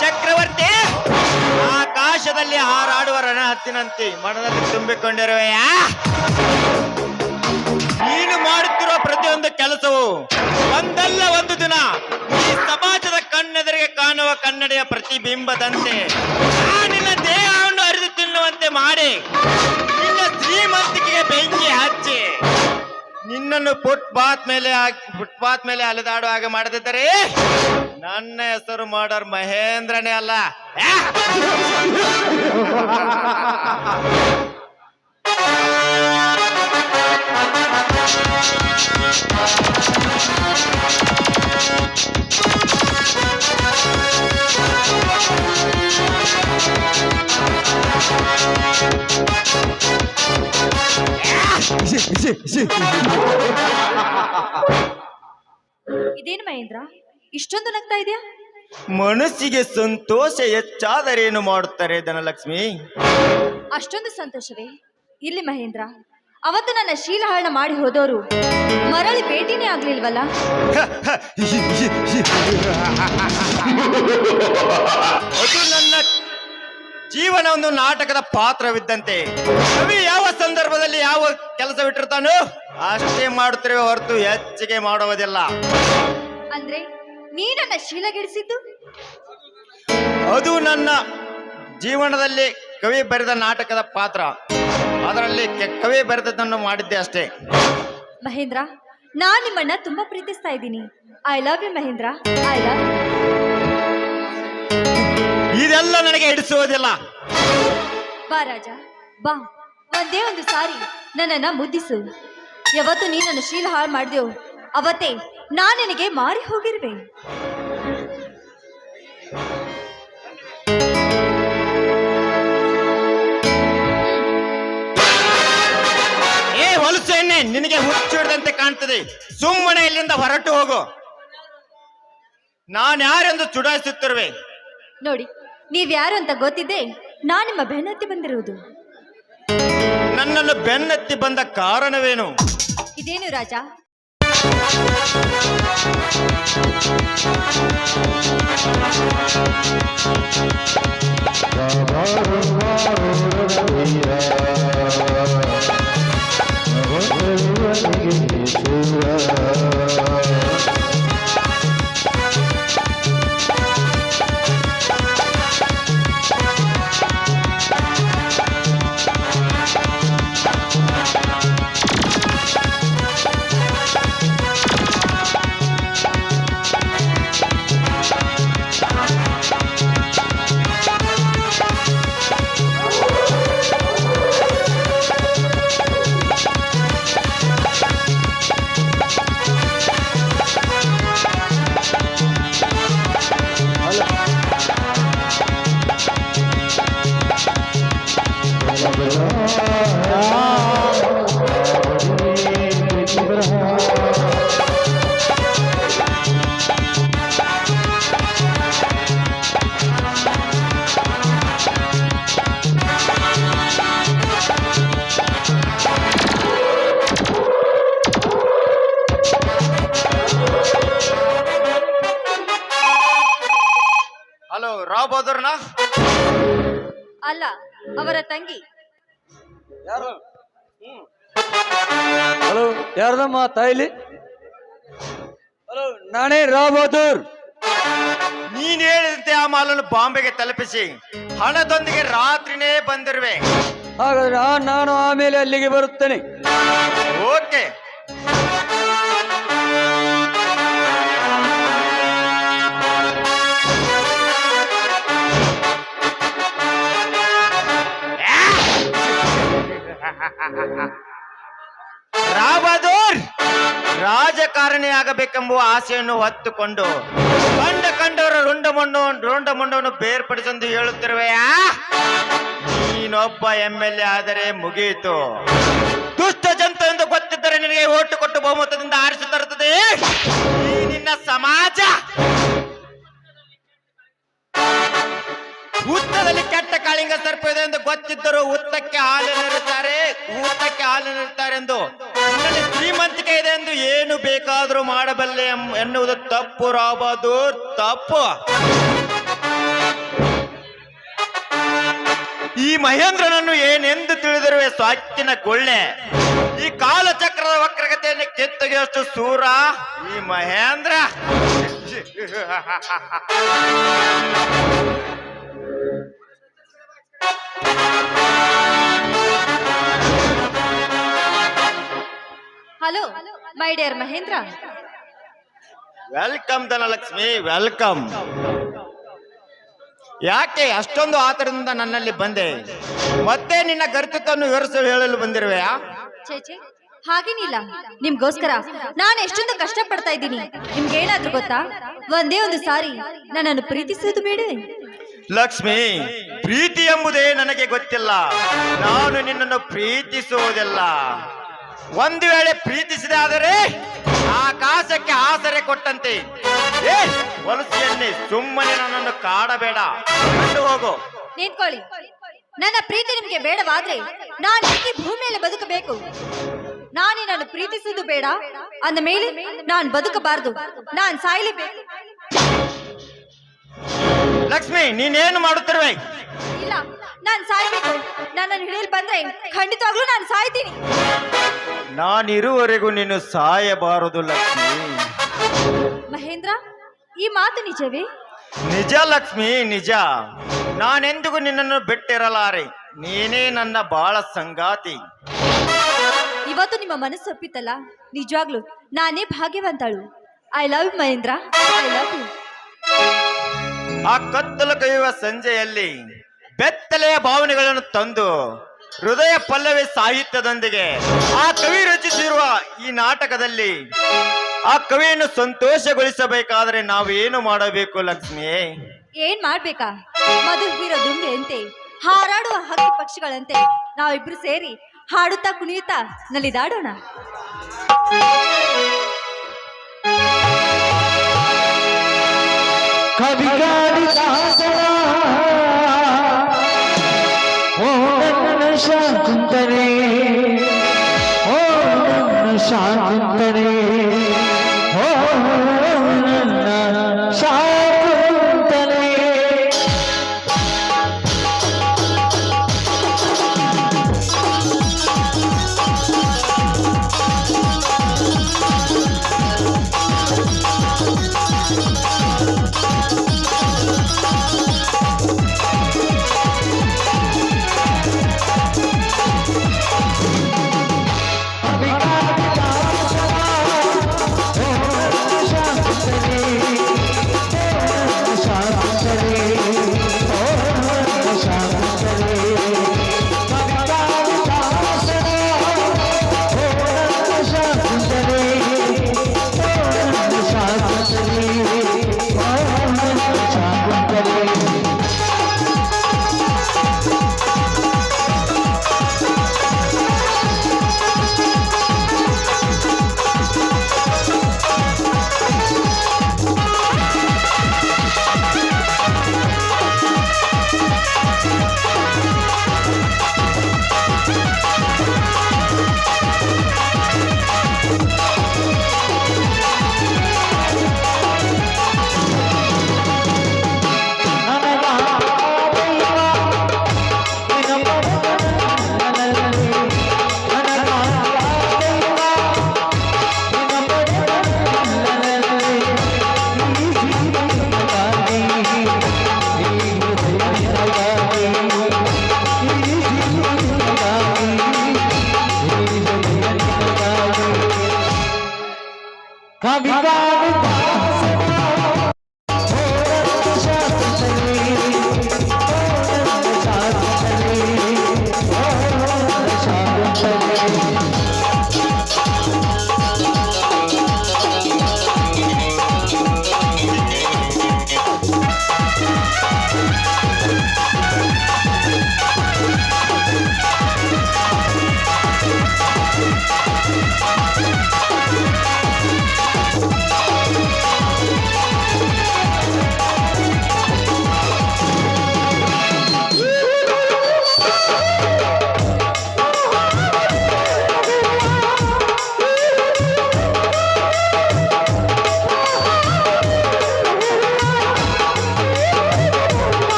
ಚಕ್ರವರ್ತಿ, ಆಕಾಶದಲ್ಲಿ ಹಾರಾಡುವ ರಣಹತ್ತಿನಂತೆ ಮನದಲ್ಲಿ ತುಂಬಿಕೊಂಡಿರುವೆಯ? ನೀನು ಮಾಡುತ್ತಿರುವ ಪ್ರತಿಯೊಂದು ಕೆಲಸವು ಒಂದಲ್ಲ ಒಂದು ದಿನ ಈ ಸಮಾಜದ ಕಣ್ಣೆದುರಿಗೆ ಕಾಣುವ ಕನ್ನಡಿಯ ಪ್ರತಿಬಿಂಬದಂತೆ. ಆ ನಿನ್ನ ದೇಹವನ್ನು ಅರಿದು ತಿನ್ನುವಂತೆ ಮಾಡಿ. ನಿನ್ನ ಶ್ರೀಮಂತಿಕೆಗೆ ಬೆಂಕಿ ಹಚ್ಚಿ. ನಿನ್ನನ್ನು ಫುಟ್ಪಾತ್ ಮೇಲೆ ಫುಟ್ಪಾತ್ ಮೇಲೆ ಅಲೆದಾಡುವ ಹಾಗೆ ಮಾಡದಿದ್ದರೆ ನನ್ನ ಹೆಸರು ಮಾಡರ್ ಮಹೇಂದ್ರನೇ ಅಲ್ಲ. ಇದೇನು ಮಹೇಂದ್ರ ಇಷ್ಟೊಂದು ನಗ್ತಾ ಇದೆಯಾ ಮನಸ್ಸಿಗೆ ಸಂತೋಷ ಹೆಚ್ಚಾದರೇನು ಮಾಡುತ್ತಾರೆ ಧನಲಕ್ಷ್ಮಿ ಅಷ್ಟೊಂದು ಸಂತೋಷವೇ ಇಲ್ಲಿ ಮಹೇಂದ್ರ ಅವತ್ತು ನನ್ನ ಶೀಲಹರಣ ಮಾಡಿ ಹೋದವರು ಮರಳಿ ಭೇಟಿನೇ ಆಗ್ಲಿಲ್ವಲ್ಲ ಅದು ನನ್ನ ಜೀವನ ಒಂದು ನಾಟಕದ ಪಾತ್ರವಿದ್ದಂತೆ. ಕವಿ ಯಾವ ಸಂದರ್ಭದಲ್ಲಿ ಯಾವ ಕೆಲಸ ಬಿಟ್ಟಿರ್ತಾನೋ ಅಷ್ಟೇ ಮಾಡುತ್ತಿರುವ ಹೊರತು ಹೆಚ್ಚಿಗೆ ಮಾಡುವುದಿಲ್ಲ. ಅಂದ್ರೆ ನೀನನ್ನ ಶೀಲಗಿಡಿಸಿದ್ದು? ಅದು ನನ್ನ ಜೀವನದಲ್ಲಿ ಕವಿ ಬರೆದ ನಾಟಕದ ಪಾತ್ರ. ಅದರಲ್ಲಿ ಕವಿ ಬರೆದದನ್ನು ಮಾಡಿದ್ದೆ ಅಷ್ಟೇ. ಮಹೇಂದ್ರ ನಾನು ನಿಮ್ಮನ್ನ ತುಂಬಾ ಪ್ರೀತಿಸ್ತಾ ಇದ್ದೀನಿ. I love you Mahendra. I love ಇದೆಲ್ಲ ನನಗೆ ಹಿಡಿಸುವುದಿಲ್ಲ ಬಾ ರಾಜ ಬಾ. ಒಂದೇ ಒಂದು ಸಾರಿ ನನ್ನನ್ನ ಮುದ್ದಿಸು. ಯಾವತ್ತು ನೀ ನನ್ನ ಶೀಲ ಹಾಳು ಮಾಡಿದೆವು ಅವತ್ತೇ ನಾ ನಿನಗೆ ಮಾರಿ ಹೋಗಿರುವೆ. ಏ ಹೊಲಸು ಎಣ್ಣೆ ನಿನಗೆ ಹುಚ್ಚು ಹಿಡ್ದಂತೆ ಕಾಣ್ತದೆ. ಸುಮ್ಮನೆ ಇಲ್ಲಿಂದ ಹೊರಟು ಹೋಗು. ನಾನು ಯಾರೆಂದು ಚುಡಾಯಿಸುತ್ತಿರುವೆ? ನೋಡಿ ನೀವ್ಯಾರು ಅಂತ ಗೊತ್ತಿದ್ದೆ ನಾನು ನಿಮ್ಮ ಬೆನ್ನತ್ತಿ ಬಂದಿರುವುದು. ನನ್ನನ್ನು ಬೆನ್ನತ್ತಿ ಬಂದ ಕಾರಣವೇನು? ಇದೇನು ರಾಜ? ಅವರ ತಂಗಿ. ಹಲೋ ಯಾರದಮ್ಮ ತಾಯಿಲಿ ಹಲೋ. ನಾನೇ ರಾವ್ ಬಹದ್ದೂರ್ ನೀನ್ ಹೇಳಿದಂತೆ ಆ ಮಾಲನ್ನು ಬಾಂಬೆಗೆ ತಲುಪಿಸಿ ಹಣದೊಂದಿಗೆ ರಾತ್ರಿನೇ ಬಂದಿರುವೆ. ಹಾಗಾದ್ರೆ ಆ- ನಾನು ಆಮೇಲೆ ಅಲ್ಲಿಗೆ ಬರುತ್ತೇನೆ. ಓಕೆ. ರಾಬದೂರ್ ರಾಜಕಾರಣಿ ಆಗಬೇಕೆಂಬುವ ಆಸೆಯನ್ನು ಹೊತ್ತುಕೊಂಡು ಕಂಡ ಕಂಡವರ ರುಂಡ ಮೊಂಡ ರುಂಡ ಮೊಂಡವನ್ನು ಬೇರ್ಪಡಿಸೆಂದು ಹೇಳುತ್ತಿರುವೆಯಾ? ನೀನೊಬ್ಬ ಎಂ ಎಲ್ ಎ ಆದರೆ ಮುಗಿಯಿತು ದುಷ್ಟ ಜಂತ ಎಂದು ಗೊತ್ತಿದ್ದರೆ ನಿನಗೆ ಓಟು ಕೊಟ್ಟು ಬಹುಮತದಿಂದ ಆರಿಸುತ್ತಿರುತ್ತದೆ ನಿನ್ನ ಸಮಾಜ. ಹುತ್ತದಲ್ಲಿ ಕೆಟ್ಟ ಕಾಳಿಂಗ ಸರ್ಪ ಇದೆ ಎಂದು ಗೊತ್ತಿದ್ದರೂ ಹುತ್ತಕ್ಕೆ ಹಾಲಿನಿರುತ್ತಾರೆ ಊಟಕ್ಕೆ ನಿನ್ನಲ್ಲಿ ಶ್ರೀಮಂತಿಕೆ ಇದೆ ಎಂದು ಏನು ಬೇಕಾದರೂ ಮಾಡಬಲ್ಲೆ ಎನ್ನುವುದು ತಪ್ಪು, ರಾಬದು, ತಪ್ಪು. ಈ ಮಹೇಂದ್ರನನ್ನು ಏನೆಂದು ತಿಳಿದಿರುವೆ ಸ್ವಾಚಿನ ಗೊಳ್ಳೆ. ಈ ಕಾಲಚಕ್ರದ ವಕ್ರಗತೆಯನ್ನು ಕೆತ್ತಗೆಯಷ್ಟು ಸೂರ. ಈ Mahendra. Hello my dear Mahendra welcome Dhanalakshmi welcome ಯಾಕೆ ಅಷ್ಟೊಂದು ಆತರದಿಂದ ನನ್ನಲ್ಲಿ ಬಂದೆ? ಮತ್ತೆ ನಿನ್ನ ಗರ್ತಿತ್ವವನ್ನು ವಿವರಿಸಲು ಹೇಳಲು ಬಂದಿರುವೆಯಾ? ಹಾಗೇನಿಲ್ಲ. ನಿಮ್ಗೋಸ್ಕರ ನಾನು ಎಷ್ಟೊಂದು ಕಷ್ಟ ಪಡ್ತಾ ಇದ್ದೀನಿ. ನಿಮ್ಗೆ ಏನಾದ್ರೂ ಗೊತ್ತಾ? ಒಂದೇ ಒಂದು ಸಾರಿ ನನ್ನನ್ನು ಪ್ರೀತಿಸುವುದು ಬೇಡವೇ? ಲಕ್ಷ್ಮಿ, ಪ್ರೀತಿ ಎಂಬುದೇ ನನಗೆ ಗೊತ್ತಿಲ್ಲ. ನಾನು ನಿನ್ನನ್ನು ಪ್ರೀತಿಸುವುದಿಲ್ಲ. ಒಂದು ವೇಳೆ ಪ್ರೀತಿಸಿದೆ ಆದರೆ ಆಕಾಶಕ್ಕೆ ಆಸರೆ ಕೊಟ್ಟಂತೆ. ಏ ಎಣ್ಣೆ ಸುಮ್ಮನೆ ನನ್ನನ್ನು ಕಾಡಬೇಡ. ಕಂಡು ಹೋಗು. ನಿಂತ್ಕೊಳ್ಳಿ. ನನ್ನ ಪ್ರೀತಿ ನಿಮಗೆ ಬೇಡವಾದ್ರೆ ನಾನು ಈ ಭೂಮಿಯಲ್ಲಿ ಬದುಕಬೇಕು. ನಾನು ನಿನ್ನನ್ನು ಪ್ರೀತಿಸುವುದು ಬೇಡ. ಅಂದ ಮೇಲೆ ನಾನು ಬದುಕಬಾರದು. ನಾನು ಸಾಯ್ಲೇಬೇಕು. ಲಕ್ಷ್ಮಿ ನೀನೇನು ಮಾಡುತ್ತಿರುವೆ? ಇಲ್ಲ ನಾನು ಸಾಯ್ಬೇಕು. ನನ್ನ ಹಿಡಿಯಲು ಬಂದ್ರೆ ಖಂಡಿತವಾಗ್ಲೂ ನಾನು ಸಾಯ್ತೀನಿ. ನಾನಿರುವರೆಗೂ ನೀನು ಸಾಯಬಾರದು ಲಕ್ಷ್ಮಿ. ಮಹೇಂದ್ರ ಈ ಮಾತು ನಿಜವೇ? ನಿಜ ಲಕ್ಷ್ಮಿ ನಿಜ. ನಾನೆಂದಿಗೂ ನಿನ್ನನ್ನು ಬಿಟ್ಟಿರಲಾರೆ. ನೀನೇ ನನ್ನ ಬಾಳ ಸಂಗಾತಿ. ಇವತ್ತು ನಿಮ್ಮ ಮನಸ್ಸು ಒಪ್ಪಿತ್ತಲ್ಲ? ನಿಜವಾಗ್ಲು ನಾನೇ ಭಾಗ್ಯವಂತಳು. I love you Mahendra. I love you ಆ ಕತ್ತಲು ಕೈಯುವ ಸಂಜೆಯಲ್ಲಿ ಬೆತ್ತಲೆಯ ಭಾವನೆಗಳನ್ನು ತಂದು ಹೃದಯ ಪಲ್ಲವಿ ಸಾಹಿತ್ಯದೊಂದಿಗೆ ಆ ಕವಿ ರಚಿಸಿರುವ ಈ ನಾಟಕದಲ್ಲಿ ಆ ಕವಿಯನ್ನು ಸಂತೋಷಗೊಳಿಸಬೇಕಾದರೆ ನಾವು ಏನು ಮಾಡಬೇಕು, ಲಕ್ಷ್ಮಿ? ಏನ್ ಮಾಡ್ಬೇಕಾ? ಮಧು ಹೀರೋ ದುಂಬೆಯಂತೆ, ಹಾರಾಡುವ ಹಕ್ಕಿ ಪಕ್ಷಿಗಳಂತೆ ನಾವಿಬ್ರು ಸೇರಿ ಹಾಡುತ್ತಾ ಕುಣಿಯುತ್ತಾ ನಲಿದಾಡೋಣ. ಕವಿ कभी कभी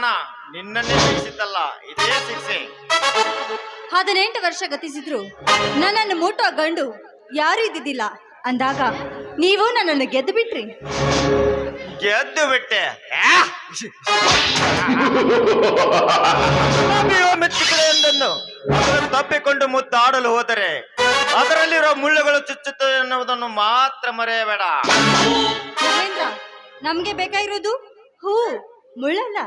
ಮನ ನಿನ್ನನ್ನೇ ಶಿಕ್ಷಿತಲ್ಲ ಇದೇ ಶಿಕ್ಷೆ ಹದಿನೆಂಟು ವರ್ಷ ಗತಿಸಿದ್ರು. ನನ್ನನ್ನು ಮುಟ್ಟೋ ಗಂಡು ಯಾರು ಇದ್ದಿದ್ದಿಲ್ಲ. ಅಂದಾಗ ನೀವು ನನ್ನನ್ನು ಗೆದ್ದು ಬಿಟ್ರಿ. ಗೆದ್ದು ಬಿಟ್ಟೆ. ಆ? ಅಭಿಯೋ ಮೆಚ್ಚುತ್ತದೆ ಎಂದನ್ನು ಅದನ್ನು ತಪ್ಪಿಕೊಂಡು ಮುದ್ದಾಡಲು ಹೋದರೆ ಅದರಲ್ಲಿರೋ ಮುಳ್ಳುಗಳು ಚುಚ್ಚುತ್ತವೆ ಎನ್ನುವುದನ್ನು ಮಾತ್ರ ಮರೆಯಬೇಡ. ನಮ್ಗೆ ಬೇಕಾಗಿರೋದು ಹೂ. ಮುಳ್ಳಲ್ಲ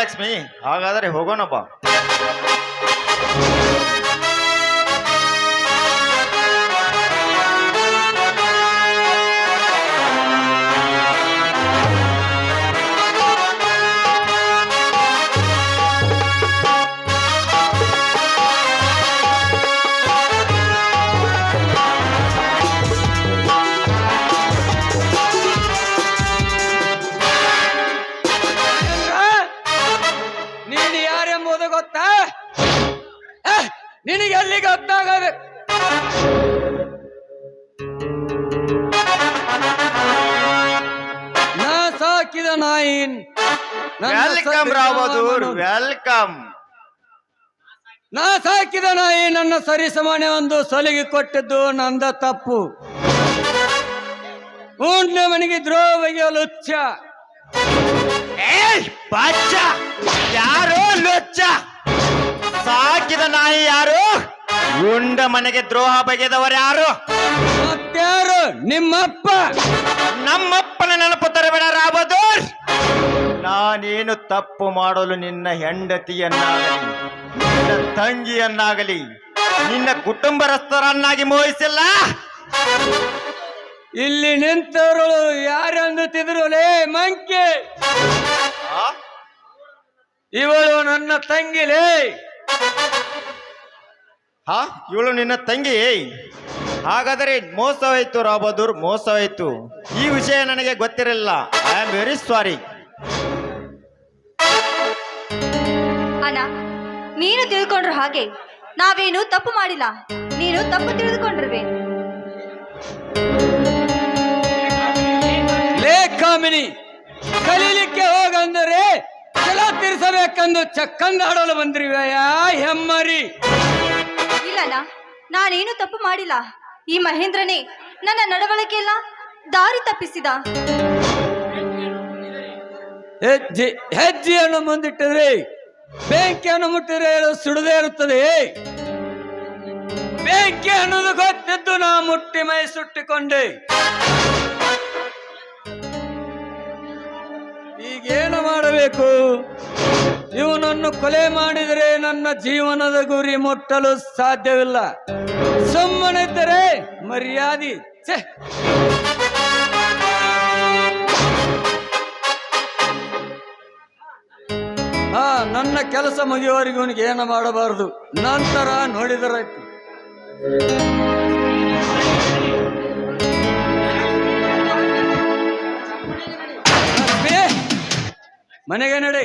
ಲಕ್ಷ್ಮಿ ಹಾಗಾದರೆ ಹೋಗೋಣ ಸಾಕಿದ ನಾಯಿ ನನ್ನ ವೆಲ್ಕಮ್ ರಾಬದೂರ್ ವೆಲ್ಕಮ್ ನಾ ಸಾಕಿದ ನಾಯಿ ನನ್ನ ಸರಿಸಮಾನೆ ಒಂದು ಸಲಿಗೆ ಕೊಟ್ಟಿದ್ದು ನಂದ ತಪ್ಪು. ಉಂಡ ಮನೆಗೆ ಹುಚ್ಚ ಏಯ್ ಬಚ್ಚ. ಯಾರೋ ಲೊಚ್ಚ ಸಾಕಿದ ನಾಯಿ ಯಾರು? ಉಂಡ ಮನೆಗೆ ದ್ರೋಹ ಬಗೆದವರು ಯಾರು? ಮತ್ತಾರು ನಿಮ್ಮಪ್ಪ. ನಮ್ಮಪ್ಪನ ತರಬೇಡ ರಾಬದೂರ್ ನಾನೇನು ತಪ್ಪು ಮಾಡಲು ನಿನ್ನ ಹೆಂಡತಿಯನ್ನಾಗಲಿ ನಿನ್ನ ತಂಗಿಯನ್ನಾಗಲಿ ನಿನ್ನ ಕುಟುಂಬರಸ್ಥರನ್ನಾಗಿ ಮೋಹಿಸಿಲ್ಲ? ಇಲ್ಲಿ ನಿಂತವರು ಯಾರೆಂದು ತಿದ್ರುಲೇ ಮಂಕೆ? ಇವಳು ನನ್ನ ತಂಗಿಲೇ ಹಾ ಇವಳು ನಿನ್ನ ತಂಗಿ? ಹಾಗಾದರೆ ಮೋಸವಾಯ್ತು ರಾಬದೂರ್ ಮೋಸವಾಯ್ತು ಈ ವಿಷಯ ನನಗೆ ಗೊತ್ತಿರಲಿಲ್ಲ. ಐ ಆಮ್ ವೆರಿ ಸಾರಿ ಅಣ್ಣ ನೀನು ತಿಳ್ಕೊಂಡ್ರು ಹಾಗೆ. ನಾವೇನು ತಪ್ಪು ಮಾಡಿಲ್ಲ. ನೀನು ತಪ್ಪು ತಿಳಿದುಕೊಂಡಿರುವೆ. ಲೇಖಾಮಿನಿ ಕಲೀಲಿಕ್ಕೆ ಹೋಗಂದರೆ ಜಲ ತೀರಿಸಬೇಕೆಂದು ಚಕ್ಕಂದಾಡಲು ಬಂದಿರುವೆಯಾ ಹೆಮ್ಮರಿ? ಇಲ್ಲಣ್ಣ ನಾನೇನು ತಪ್ಪು ಮಾಡಿಲ್ಲ. ಈ ಮಹೇಂದ್ರನೇ, ನನ್ನ ನಡವಳಿಕೆಯಲ್ಲ ದಾರಿ ತಪ್ಪಿಸಿದ. ಹೆಜ್ಜೆ, ಹೆಜ್ಜೆಯನ್ನು ಮುಂದಿಟ್ಟಿದ್ರೆ. ಬೆಂಕಿಯನ್ನು ಮುಟ್ಟಿದ್ರೆ ಸುಡದೇ ಇರುತ್ತದೆ. ಬೆಂಕಿ ಅನ್ನೋದು ಗೊತ್ತಿದ್ದು ನಾ ಮುಟ್ಟಿ ಮೈ ಸುಟ್ಟಿಕೊಂಡೆ. ಈಗೇನು ಮಾಡಬೇಕು? ಇವನನ್ನು ಕೊಲೆ ಮಾಡಿದರೆ ನನ್ನ ಜೀವನದ ಗುರಿ ಮುಟ್ಟಲು ಸಾಧ್ಯವಿಲ್ಲ. ಸುಮ್ಮನಿದ್ದರೆ ಮರ್ಯಾದೆ. ಛೆ! ನನ್ನ ಕೆಲಸ ಮುಗಿಯುವವರೆಗೂ ಇವನಿಗೆ ಏನು ಮಾಡಬಾರದು? ನಂತರ ಲಕ್ಷ್ಮಿ, ಮನೆಗೆ ನಡಿ.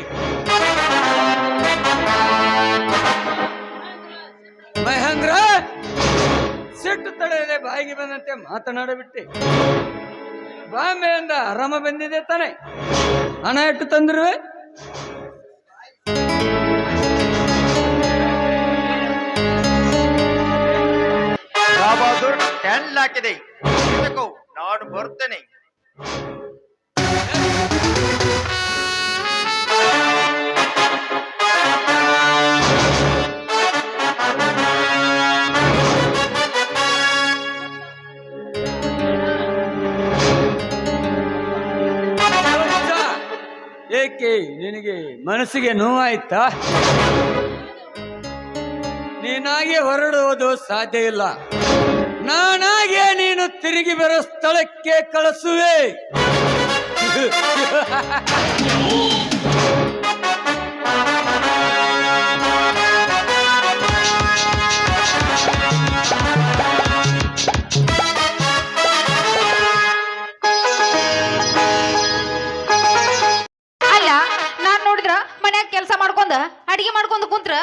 ಮಹೇಂದ್ರ ಸಿಟ್ಟು ತಡೆಯದೆ ಬಾಯಿಗೆ ಬಂದಂತೆ ಮಾತನಾಡಬಿಟ್ಟೆ. ಬಾಂಬೆಯಿಂದ ಆರಾಮ ಬಂದಿದೆ ತಾನೆ. ಹಣ ಎಷ್ಟು ತಂದಿರುವೆ? ರಾಬದೂರ್ ಟೆನ್ ತಗೋ, ನಾನು ಬರ್ತೇನೆ. ಏಕೆ ನಿನಗೆ ಮನಸ್ಸಿಗೆ ನೋವಾಯ್ತಾ? ನೀನಾಗೆ ಹೊರಡುವುದು ಸಾಧ್ಯ ಇಲ್ಲ. ನಾನಾಗೆ ನೀನು ತಿರುಗಿ ಬರೋ ಸ್ಥಳಕ್ಕೆ ಕಳಿಸುವೆ. ಅಡಿಗೆ ಮಾಡ್ಕೊಂಡು ಕುಂತ್ರ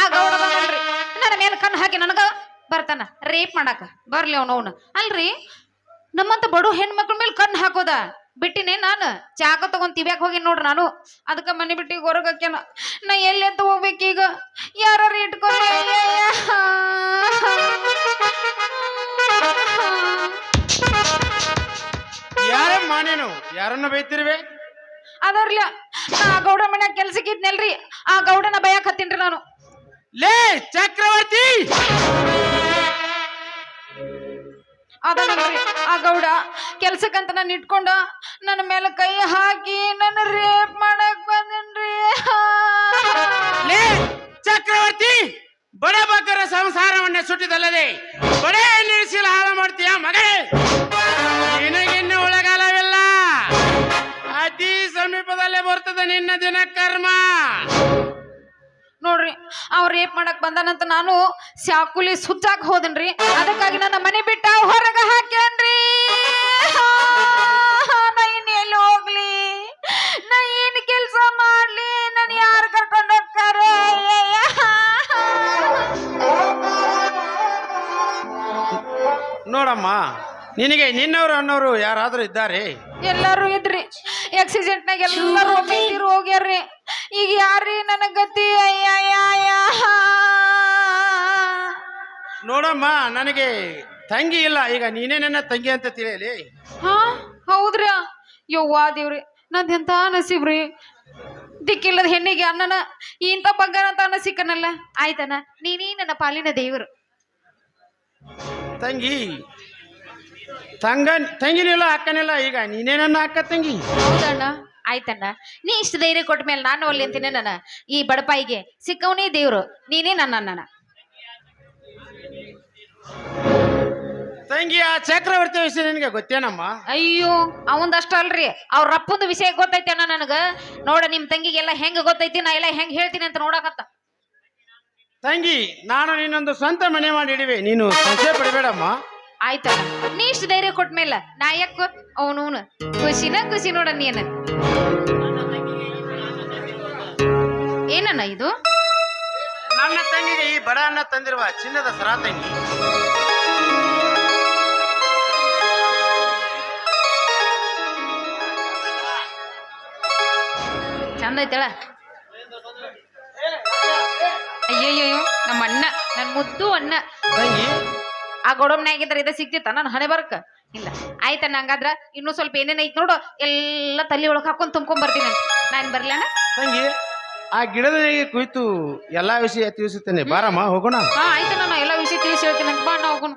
ಆ ಗೌಡ ಬಂದ್ರಿ ನನ್ನ ಮೇಲೆ ಕಣ್ಣು ಹಾಕಿ ನನಗ ಬರ್ತಾನ. ರೇಪ್ ಮಾಡಾಕ. ಬರ್ಲಿ ಅವನು ಅವನು. ಅಲ್ರಿ, ನಮ್ಮಂತ ಬಡು ಹೆಣ್ಮಕ್ಳ ಮೇಲೆ ಕಣ್ಣು ಹಾಕೋದ. ಬಿಟ್ಟಿನೇ ನಾನು, ಚಾಕ ತಗೊಂಡ್ ತಿಬ್ಯಾಕ್ ಹೋಗಿ ನೋಡ್ರಿ ನಾನು. ಅದಕ್ಕೆ ಮನೆ ಬಿಟ್ಟಿ ಹೊರಗಕ್ಕೆನ ನಾ ಎಲ್ಲಿ ಅಂತ ಹೋಗ್ಬೇಕೀಗ ಯಾರು ರೇಟ್ ಯಾರಮ್ಮ ಮಾನೇನು ಯಾರನ್ನ ಬೈತಿರ್ವೆ? ಅದರ್ಲ. ನಾ ಆ ಗೌಡ ಮನ್ಯಾಗ ಕೆಲ್ಸಕ್ಕೆ ಇದ್ನಲ್ರಿ. ಆ ಗೌಡನ ಬಯಕ್ ಹತ್ತೀನ್ರಿ ನಾನು. ಲೇ ಚಕ್ರವರ್ತಿ! ಅದನಲ್ರಿ ಆ ಗೌಡ ಕೆಲ್ಸಕ್ಕಂತ ನಾನು ಇಟ್ಕೊಂಡ ನನ್ನ ಮೇಲೆ ಕೈ ಹಾಕಿ ನನ್ನ ರೇಪ್ ಮಾಡಕ್ ಬಂದನ್ರಿ. ಲೇ ಚಕ್ರವರ್ತಿ! ಬಡ ಬಕರ ಸಂಸಾರವನ್ನ ಸುಟ್ಟಿದಲ್ಲದೆ ಬಡೇ ನಿಲ್ಲಿಸಿಲ್ಲ ಹಾಳು ಮಾಡ್ತೀಯ ಮಗಳೇ? ಬರ್ತದೆ ನಿನ್ನ ದಿನ ಕರ್ಮ? ನೋಡ್ರಿ ಅವ್ರ ರೇಪ್ ಮಾಡಕ್ ಬಂದಾನಂತ ನಾನು ಶಾಕುಲಿ ಸುತ್ತಾಕ್ ಹೋದನ್ರಿ. ಅದಕ್ಕಾಗಿ ನನ್ನ ಮನೆ ಬಿಟ್ಟ ಹೊರಗ ಹಾಕ್ಯಾನ್ರಿ. ನಾ ಇನ್ ಎಲ್ಲಿ ಹೋಗ್ಲಿ? ನಾ ಏನ್ ಕೆಲ್ಸ ಮಾಡ್ಲಿ? ನನ್ ಯಾರು ಕರ್ಕೊಂಡು ಹೋಗ್ತಾರೆ? ನೋಡಮ್ಮ ನಿನಗೆ ನಿನ್ನವರು ಅನ್ನೋರು ಯಾರಾದ್ರೂ ಇದ್ದಾರೆ? ಎಲ್ಲರೂ ಇದ್ರಿ. ಆಕ್ಸಿಡೆಂಟ್ನಾಗ ಎಲ್ಲರೂ ಒಮ್ಮಿರು ಹೋಗ್ಯಾರ್ರಿ. ಈಗ ಯಾರ್ರಿ ನನ್ನ ಗತಿ? ಅಯ್ಯ ನೋಡಮ್ಮ ನನಗೆ ತಂಗಿ ಇಲ್ಲ. ಈಗ ನೀನೇ ನನ್ನ ತಂಗಿ ಅಂತ ತಿಳಿಯಲಿ? ಹಾ ಹೌದ್ರಿ. ಯವ್ವಾ ದೇವ್ರಿ ನಂದೆಂತ ನಸೀಬ್ರಿ ದಿಕ್ಕಿಲ್ಲದ ಹೆಣ್ಣಿಗೆ ಅನ್ನನ ಇಂಥ ಬಂಗಾರ ಅಂತ ಅನ್ನ ಸಿಕ್ಕನಲ್ಲ ಆಯ್ತನ ನೀನೇ ನನ್ನ ಪಾಲಿನ ದೇವರು. ತಂಗಿ ತಂಗ ತಂಗಿನಿಲ್ಲ ಅಕ್ಕನಿಲ್ಲ ಈಗ ನೀನೇನನ್ನ ಅಕ್ಕ ತಂಗಿ? ಹೌದಣ್ಣ ಆಯ್ತಣ್ಣ. ನೀ ಇಷ್ಟು ಧೈರ್ಯ ಕೊಟ್ಟ ಮೇಲೆ ನಾನು ಒಲ್ಲಿ ಅಂತೀನಿ ನನ್ನ. ಈ ಬಡಪಾಯಿಗೆ ಸಿಕ್ಕವನೇ ದೇವ್ರು ನೀನೇ ನನ್ನ ಅಣ್ಣನ. ತಂಗಿ ಆ ಚಕ್ರವರ್ತಿ ವಿಷಯ ನಿನಗೆ ಗೊತ್ತೇನಮ್ಮ? ಅಯ್ಯೋ ಅವಂದಷ್ಟು ಅಲ್ರಿ. ಅವ್ರ ಅಪ್ಪಂದು ವಿಷಯ ಗೊತ್ತೈತಿ ಅಣ್ಣ ನನಗ. ನೋಡ ನಿಮ್ ತಂಗಿಗೆಲ್ಲ ಹೆಂಗ್ ಗೊತ್ತೈತಿ ನಾ ಎಲ್ಲ ಹೆಂಗ್ ಹೇಳ್ತೀನಿ ಅಂತ ನೋಡಕತ್ತ. ತಂಗಿ ನಾನು ನಿನ್ನೊಂದು ಸ್ವಂತ ಮನೆ ಮಾಡಿ ಇಡುವೆ. ನೀನು ಸಂಶಯ ಪಡಬೇಡಮ್ಮ. ಆಯ್ತಣ್ಣ ನೀ ಇಷ್ಟು ಧೈರ್ಯ ಕೊಟ್ಟ ಮೇಲೆ ನಾ ಯಾಕ ಅವನು ಖುಷಿನ ಖುಷಿ ನೋಡ ನೀನು ಏನಣ್ಣ ಇದು? ನನ್ನ ತಂಗಿಗೆ ಈ ಬಡ ಅನ್ನ ತಂದಿರುವ ಚಿನ್ನದ ಸರ ತಂಗಿ. ಚಂದ ಐತಳ? ಅಯ್ಯಯ್ಯೋ ನಮ್ಮ ಅಣ್ಣ ನನ್ನ ಮುದ್ದು ಅಣ್ಣ. ತಂಗಿ ಆ ಗೊಡಮ್ನಾಗಿದ್ರೆ ಇದ ಸಿಕ್ತಿತ್ತ ನಾನು ಹಣೆ ಬರಕ? ಇಲ್ಲ. ಆಯ್ತಾ ನಂಗಾದ್ರ ಇನ್ನೂ ಸ್ವಲ್ಪ ಏನೇನ್ ಐತ್ ನೋಡು ಎಲ್ಲ ತಲೆ ಒಳಗೆ ಹಾಕೊಂಡ್ ತುಂಬ್ಕೊಂಡ್ ಬರ್ತೀನಿ ಅಂತ. ನಾನು ಬರ್ಲಣ್ಣ ತಂಗಿ ಆ ಗಿಡದ ಕುಯ್ತು ಎಲ್ಲಾ ವಿಷಯ ತಿಳಿಸುತ್ತೇನೆ. ಬಾರಮ್ಮ ಹೋಗೋಣ? ಹಾ ಆಯ್ತು ನಾನು ಎಲ್ಲಾ ವಿಷಯ ತಿಳಿಸಿ ಹೇಳ್ತೀನಿ ಅಂತ. ಬಾ ಅಣ್ಣ ಹೋಗೋಣ.